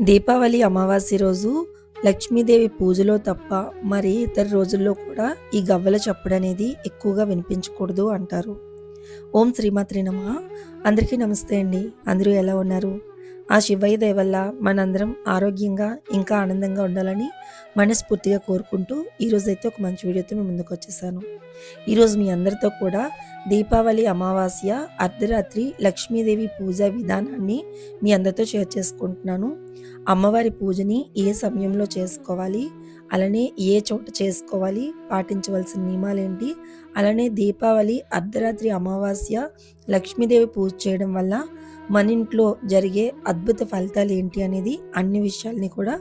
దీపావళి అమావాస్య రోజు లక్ష్మీదేవి పూజలో తప్ప మరి ఇతర రోజుల్లో కూడా ఈ గవ్వల చప్పుడు అనేది ఎక్కువగా వినిపించకూడదు అంటారు. ఓం శ్రీమాత్రి నమ. అందరికీ నమస్తే అండి. అందరూ ఎలా ఉన్నారు? ఆ శివయ్య దయ వల్ల మనందరం ఆరోగ్యంగా ఇంకా ఆనందంగా ఉండాలని మనస్ఫూర్తిగా కోరుకుంటూ ఈరోజైతే ఒక మంచి వీడియోతో మేము ముందుకు వచ్చేసాను. ఈరోజు మీ అందరితో కూడా దీపావళి అమావాస్య అర్ధరాత్రి లక్ష్మీదేవి పూజ విధానాన్ని మీ అందరితో షేర్ చేసుకుంటున్నాను. అమ్మవారి పూజని ఏ సమయంలో చేసుకోవాలి అలానే ఏ చోట చేసుకోవాలి పాటించవలసిన నియమాలేంటి అలానే దీపావళి అర్ధరాత్రి అమావాస్య లక్ష్మీదేవి పూజ చేయడం వల్ల మన ఇంట్లో జరిగే అద్భుత ఫలితాలు ఏంటి అనేది అన్ని విషయాల్ని కూడా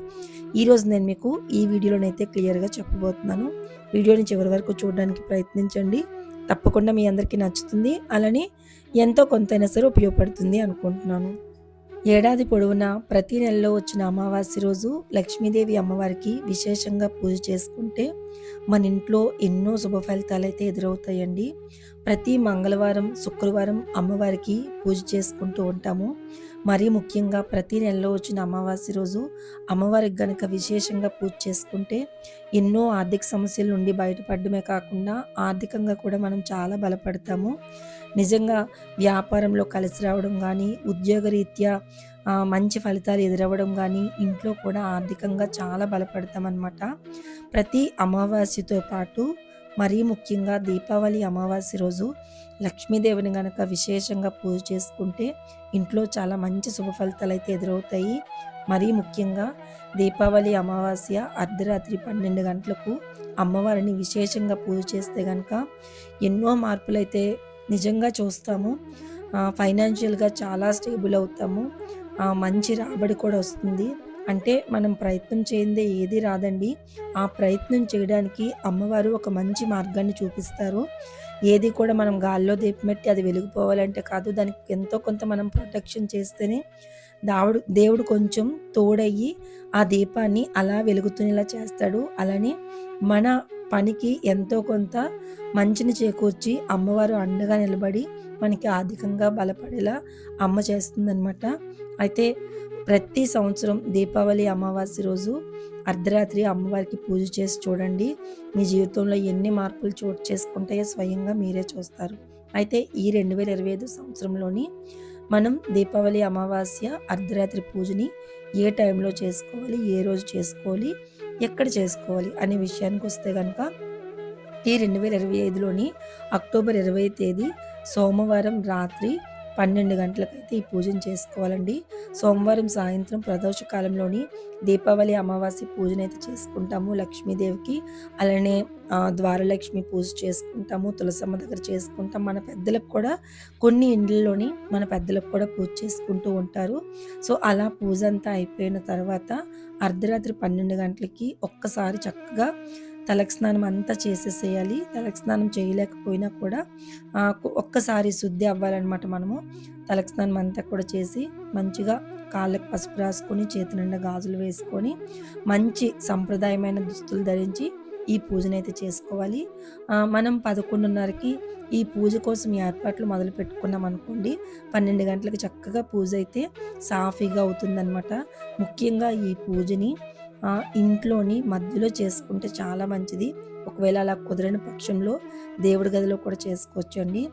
ఈరోజు నేను మీకు ఈ వీడియోలోనైతే క్లియర్గా చెప్పబోతున్నాను. వీడియోని చివరి వరకు చూడడానికి ప్రయత్నించండి. తప్పకుండా మీ అందరికీ నచ్చుతుంది. అలానే ఎంతో కొంతైనా సరే ఉపయోగపడుతుంది అనుకుంటున్నాను. ఏడాది పొడవునా ప్రతి నెలలో వచ్చిన అమావాస్య రోజు లక్ష్మీదేవి అమ్మవారికి విశేషంగా పూజ చేసుకుంటే మన ఇంట్లో ఎన్నో శుభ ఫలితాలు అయితే ఎదురవుతాయండి. ప్రతి మంగళవారం శుక్రవారం అమ్మవారికి పూజ చేసుకుంటూ ఉంటాము. మరీ ముఖ్యంగా ప్రతి నెలలో వచ్చిన అమావాస్య రోజు అమ్మవారికి గనక విశేషంగా పూజ చేసుకుంటే ఎన్నో ఆర్థిక సమస్యల నుండి బయటపడమే కాకుండా ఆర్థికంగా కూడా మనం చాలా బలపడతాము. నిజంగా వ్యాపారంలో కలిసి రావడం కానీ ఉద్యోగరీత్యా మంచి ఫలితాలు ఎదురవ్వడం కానీ ఇంట్లో కూడా ఆర్థికంగా చాలా బలపడతామన్నమాట. ప్రతి అమావాస్యతో పాటు మరీ ముఖ్యంగా దీపావళి అమావాస్య రోజు లక్ష్మీదేవిని గనక విశేషంగా పూజ చేసుకుంటే ఇంట్లో చాలా మంచి శుభ ఫలితాలు అయితే ఎదురవుతాయి. మరీ ముఖ్యంగా దీపావళి అమావాస్య అర్ధరాత్రి పన్నెండు గంటలకు అమ్మవారిని విశేషంగా పూజ చేస్తే కనుక ఎన్నో మార్పులు అయితే నిజంగా చూస్తాము. ఫైనాన్షియల్గా చాలా స్టేబుల్ అవుతాము. మంచి రాబడి కూడా వస్తుంది. అంటే మనం ప్రయత్నం చేయందే ఏది రాదండి. ఆ ప్రయత్నం చేయడానికి అమ్మవారు ఒక మంచి మార్గాన్ని చూపిస్తారు. ఏది కూడా మనం గాల్లో దీపమెట్టి అది వెలిగిపోవాలంటే కాదు దానికి ఎంతో కొంత మనం ప్రొటెక్షన్ చేస్తేనే దావుడు దేవుడు కొంచెం తోడయ్యి ఆ దీపాన్ని అలా వెలుగుతునేలా చేస్తాడు. అలానే మన పనికి ఎంతో కొంత మంచిని చేకూర్చి అమ్మవారు అండగా నిలబడి మనకి ఆర్థికంగా బలపడేలా అమ్మ చేస్తుందన్నమాట. అయితే ప్రతి సంవత్సరం దీపావళి అమావాస్య రోజు అర్ధరాత్రి అమ్మవారికి పూజ చేసి చూడండి. మీ జీవితంలో ఎన్ని మార్పులు చోటు చేసుకుంటాయో స్వయంగా మీరే చూస్తారు. అయితే ఈ రెండు వేల ఇరవై ఐదు సంవత్సరంలోని మనం దీపావళి అమావాస్య అర్ధరాత్రి పూజని ఏ టైంలో చేసుకోవాలి ఏ రోజు చేసుకోవాలి ఎక్కడ చేసుకోవాలి అనే విషయానికి వస్తే కనుక ఈ రెండు వేల ఇరవై ఐదులోని అక్టోబర్ ఇరవై తేదీ సోమవారం రాత్రి పన్నెండు గంటలకైతే ఈ పూజను చేసుకోవాలండి. సోమవారం సాయంత్రం ప్రదోష కాలంలోని దీపావళి అమావాస్య పూజనైతే చేసుకుంటాము లక్ష్మీదేవికి. అలానే ద్వారలక్ష్మి పూజ చేసుకుంటాము తులసమ్మ దగ్గర చేసుకుంటాం. మన పెద్దలకు కూడా కొన్ని ఇండ్లలోని మన పెద్దలకు కూడా పూజ చేసుకుంటూ ఉంటారు. సో అలా పూజ అంతా అయిపోయిన తర్వాత అర్ధరాత్రి పన్నెండు గంటలకి ఒక్కసారి చక్కగా తలకి స్నానం అంతా చేసేసేయాలి. తలకి స్నానం చేయలేకపోయినా కూడా ఒక్కసారి శుద్ధి అవ్వాలన్నమాట మనము. తలకి స్నానం అంతా కూడా చేసి మంచిగా కాళ్ళకు పసుపు రాసుకొని చేతి నిండా గాజులు వేసుకొని మంచి సంప్రదాయమైన దుస్తులు ధరించి ఈ పూజనైతే చేసుకోవాలి. మనం పదకొండున్నరకి ఈ పూజ కోసం ఏర్పాట్లు మొదలు పెట్టుకున్నాం అనుకోండి పన్నెండు గంటలకు చక్కగా పూజ అయితే సాఫీగా అవుతుందన్నమాట. ముఖ్యంగా ఈ పూజని ఇంట్లోని మధ్యలో చేసుకుంటే చాలా మంచిది. ఒకవేళ అలా కుదరని పక్షంలో దేవుడి గదిలో కూడా చేసుకోవచ్చు అండి.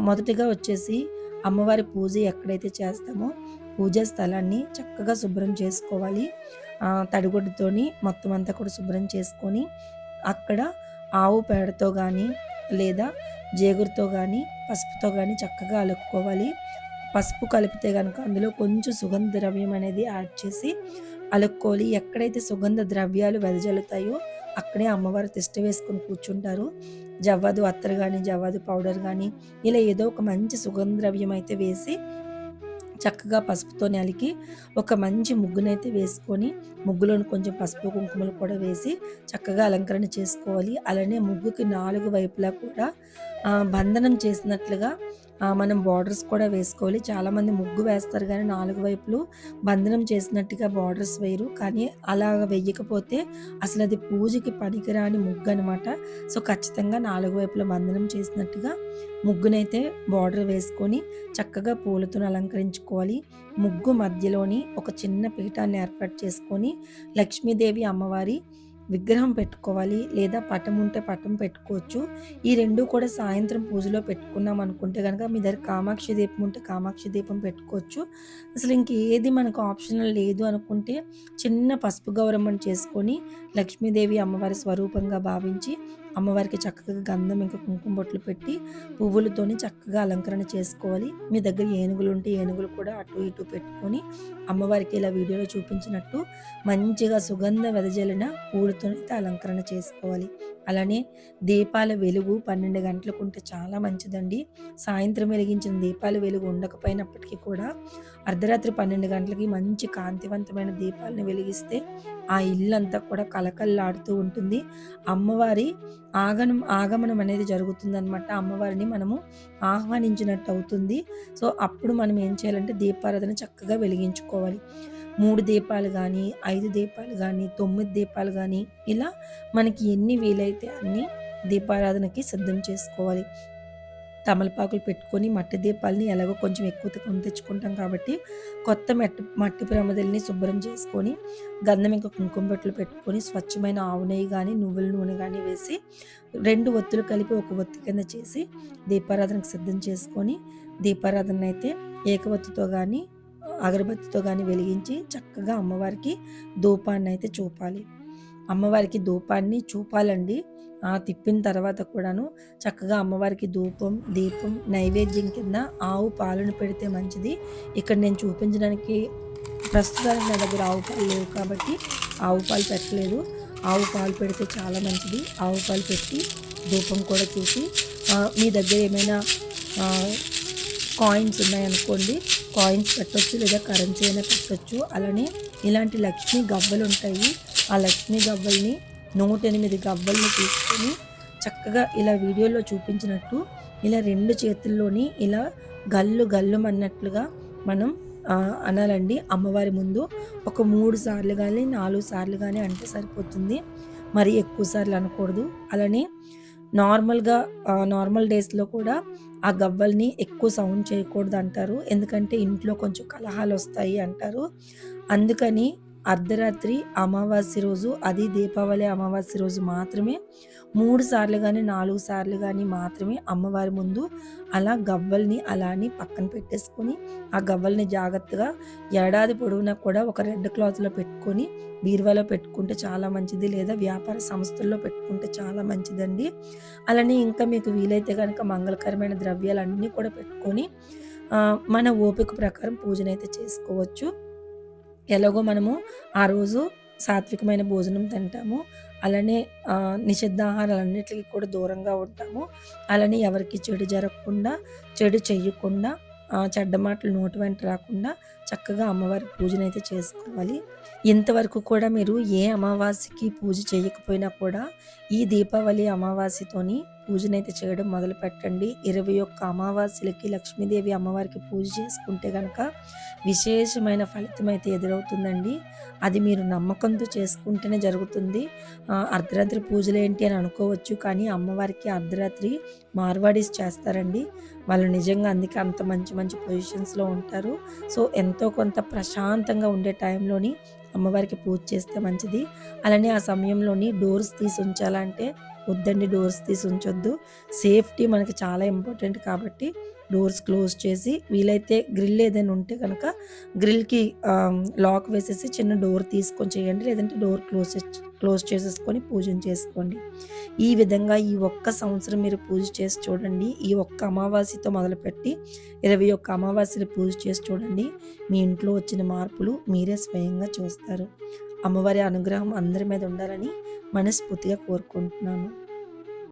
మొదటిగా వచ్చేసి అమ్మవారి పూజ ఎక్కడైతే చేస్తామో పూజా స్థలాన్ని చక్కగా శుభ్రం చేసుకోవాలి. తడిగుడ్డుతోని మొత్తం అంతా కూడా శుభ్రం చేసుకొని అక్కడ ఆవు పేడతో కానీ లేదా జేగురుతో కానీ పసుపుతో కానీ చక్కగా అలుక్కోవాలి. పసుపు కలిపితే కనుక అందులో కొంచెం సుగంధ ద్రవ్యం అనేది యాడ్ చేసి అలుక్కోవాలి ఎక్కడైతే సుగంధ ద్రవ్యాలు వెదజల్లుతాయో అక్కడే అమ్మవారు తిష్ట వేసుకొని కూర్చుంటారు. జవ్వాదు అత్తరు కానీ జవ్వాదు పౌడర్ కానీ ఇలా ఏదో ఒక మంచి సుగంధ ద్రవ్యం అయితే వేసి చక్కగా పసుపుతో నలికి ఒక మంచి ముగ్గునైతే వేసుకొని ముగ్గులోని కొంచెం పసుపు కుంకుమలు కూడా వేసి చక్కగా అలంకరణ చేసుకోవాలి. అలానే ముగ్గుకి నాలుగు వైపులా కూడా బంధనం చేసినట్లుగా మనం బార్డర్స్ కూడా వేసుకోవాలి. చాలామంది ముగ్గు వేస్తారు కానీ నాలుగు వైపులు బంధనం చేసినట్టుగా బార్డర్స్ వేయరు. కానీ అలాగ వేయకపోతే అసలు అది పూజకి పనికిరాని ముగ్గు అనమాట సో ఖచ్చితంగా నాలుగు వైపుల బంధనం చేసినట్టుగా ముగ్గునైతే బార్డర్ వేసుకొని చక్కగా పూలతో అలంకరించుకోవాలి. ముగ్గు మధ్యలోని ఒక చిన్న పీఠాన్ని ఏర్పాటు చేసుకొని లక్ష్మీదేవి అమ్మవారి విగ్రహం పెట్టుకోవాలి లేదా పటం ఉంటే పటం పెట్టుకోవచ్చు. ఈ రెండు కూడా సాయంత్రం పూజలో పెట్టుకున్నాం అనుకుంటే కనుక మీ దగ్గర కామాక్షి దీపం ఉంటే కామాక్షి దీపం పెట్టుకోవచ్చు. అసలు ఇంకేది మనకు ఆప్షనల్ లేదు అనుకుంటే చిన్న పసుపు గౌరమ్మను చేసుకొని లక్ష్మీదేవి అమ్మవారి స్వరూపంగా భావించి అమ్మవారికి చక్కగా గంధం ఇంకా కుంకుమ బొట్లు పెట్టి పువ్వులతోని చక్కగా అలంకరణ చేసుకోవాలి. మీ దగ్గర ఏనుగులు ఉంటే ఏనుగులు కూడా అటు ఇటు పెట్టుకొని అమ్మవారికి ఇలా వీడియోలో చూపించినట్టు మంచిగా సుగంధ వెదజల్లిన పూలతోనైతే అలంకరణ చేసుకోవాలి. అలానే దీపాల వెలుగు పన్నెండు గంటలకు ఉంటే చాలా మంచిదండి. సాయంత్రం వెలిగించిన దీపాల వెలుగు ఉండకపోయినప్పటికీ కూడా అర్ధరాత్రి పన్నెండు గంటలకి మంచి కాంతివంతమైన దీపాలను వెలిగిస్తే ఆ ఇల్లంతా కూడా కలకల్లాడుతూ ఉంటుంది. అమ్మవారి ఆగమనం ఆగమనం అనేది జరుగుతుందనమాట అమ్మవారిని మనము ఆహ్వానించినట్టు అవుతుంది. సో అప్పుడు మనం ఏం చేయాలంటే దీపారాధన చక్కగా వెలిగించుకోవాలి. మూడు దీపాలు కానీ ఐదు దీపాలు కానీ తొమ్మిది దీపాలు కానీ ఇలా మనకి ఎన్ని వీలైతే అన్ని దీపారాధనకి సిద్ధం చేసుకోవాలి. తమలపాకులు పెట్టుకొని మట్టి దీపాలని ఎలాగో కొంచెం ఎక్కువ కొని తెచ్చుకుంటాం కాబట్టి కొత్త మట్టి మట్టి ప్రమదల్ని శుభ్రం చేసుకొని గంధం ఇంకా కుంకుమ బట్టలు పెట్టుకొని స్వచ్ఛమైన ఆవు నెయ్యి కానీ నువ్వుల నూనె కానీ వేసి రెండు ఒత్తులు కలిపి ఒక ఒత్తి కింద చేసి దీపారాధనకు సిద్ధం చేసుకొని దీపారాధన అయితే ఏకవత్తితో కానీ అగరబత్తితో కానీ వెలిగించి చక్కగా అమ్మవారికి ధూపాన్ని అయితే చూపాలి. అమ్మవారికి ధూపాన్ని చూపాలండి. ఆ తిప్పిన తర్వాత కూడాను చక్కగా అమ్మవారికి ధూపం దీపం నైవేద్యం కింద ఆవు పాలను పెడితే మంచిది. ఇక్కడ నేను చూపించడానికి ప్రస్తుతానికి నా దగ్గర ఆవు పాలు లేవు కాబట్టి ఆవు పాలు పెట్టలేదు. ఆవు పాలు పెడితే చాలా మంచిది. ఆవు పాలు పెట్టి ధూపం కూడా చూసి మీ దగ్గర ఏమైనా కాయిన్స్ ఉన్నాయనుకోండి కాయిన్స్ పెట్టచ్చు లేదా కరెన్సీ అయినా పెట్టచ్చు అలానే ఇలాంటి లక్ష్మీ గవ్వలు ఉంటాయి. ఆ లక్ష్మీ గవ్వల్ని నూట ఎనిమిది గవ్వల్ని తీసుకొని చక్కగా ఇలా వీడియోలో చూపించినట్టు ఇలా రెండు చేతుల్లోని ఇలా గల్లు గల్లు అన్నట్లుగా మనం అనాలండి. అమ్మవారి ముందు ఒక మూడు సార్లు కానీ నాలుగు సార్లు కానీ అంటే సరిపోతుంది. మరి ఎక్కువ సార్లు అనకూడదు. అలానే నార్మల్గా నార్మల్ డేస్లో కూడా ఆ గవ్వల్ని ఎక్కువ సౌండ్ చేయకూడదు అంటారు ఎందుకంటే ఇంట్లో కొంచెం కలహాలు వస్తాయి అంటారు. అందుకని అర్ధరాత్రి అమావాస్య రోజు అది దీపావళి అమావాస్య రోజు మాత్రమే. మూడు సార్లు కానీ నాలుగు సార్లు కానీ మాత్రమే అమ్మవారి ముందు అలా గవ్వల్ని అలాని పక్కన పెట్టేసుకొని ఆ గవ్వల్ని జాగ్రత్తగా ఏడాది పొడవునా కూడా ఒక రెడ్ క్లాత్లో పెట్టుకొని బీరువాలో పెట్టుకుంటే చాలా మంచిది లేదా వ్యాపార సంస్థల్లో పెట్టుకుంటే చాలా మంచిదండి. అలానే ఇంకా మీకు వీలైతే కనుక మంగళకరమైన ద్రవ్యాలన్నీ కూడా పెట్టుకొని మన ఓపిక ప్రకారం పూజనైతే చేసుకోవచ్చు. ఎలాగో మనము ఆ రోజు సాత్వికమైన భోజనం తింటాము. అలానే నిషిద్ధాహారాలన్నిటికీ కూడా దూరంగా ఉంటాము. అలానే ఎవరికి చెడు జరగకుండా చెడు చెయ్యకుండా చెడ్డ మాటలు నోటి వెంట రాకుండా చక్కగా అమ్మవారి పూజనైతే చేసుకోవాలి. ఇంతవరకు కూడా మీరు ఏ అమావాస్యకి పూజ చేయకపోయినా కూడా ఈ దీపావళి అమావాస్యతోని పూజనైతే చేయడం మొదలు పెట్టండి ఇరవై ఒక్క అమావాస్యలకి లక్ష్మీదేవి అమ్మవారికి పూజ చేసుకుంటే కనుక విశేషమైన ఫలితం అయితే ఎదురవుతుందండి. అది మీరు నమ్మకంతో చేసుకుంటేనే జరుగుతుంది. అర్ధరాత్రి పూజలు ఏంటి అని అనుకోవచ్చు కానీ అమ్మవారికి అర్ధరాత్రి మార్వాడీస్ చేస్తారండి. వాళ్ళు నిజంగా అందుకే అంత మంచి మంచి పొజిషన్స్లో ఉంటారు. సో ఎంతో కొంత ప్రశాంతంగా ఉండే టైంలోని అమ్మవారికి పూజ చేస్తే మంచిది. అలానే ఆ సమయంలోని డోర్స్ తీసి ఉంచాలంటే వద్దండి డోర్స్ తీసి ఉంచొద్దు. సేఫ్టీ మనకి చాలా ఇంపార్టెంట్ కాబట్టి డోర్స్ క్లోజ్ చేసి వీలైతే గ్రిల్ ఏదైనా ఉంటే కనుక గ్రిల్కి లాక్ వేసేసి చిన్న డోర్ తీసుకొని చేయండి. లేదంటే డోర్ క్లోజ్ క్లోజ్ చేసేసుకొని పూజను చేసుకోండి. ఈ విధంగా ఈ ఒక్క సంవత్సరం మీరు పూజ చేసి చూడండి. ఈ ఒక్క అమావాస్యతో మొదలుపెట్టి ఇరవై ఒక్క అమావాస్యలు పూజ చేసి చూడండి. మీ ఇంట్లో వచ్చిన మార్పులు మీరే స్వయంగా చూస్తారు. అమ్మవారి అనుగ్రహం అందరి మీద ఉండాలని మనస్ఫూర్తిగా కోరుకుంటున్నాను.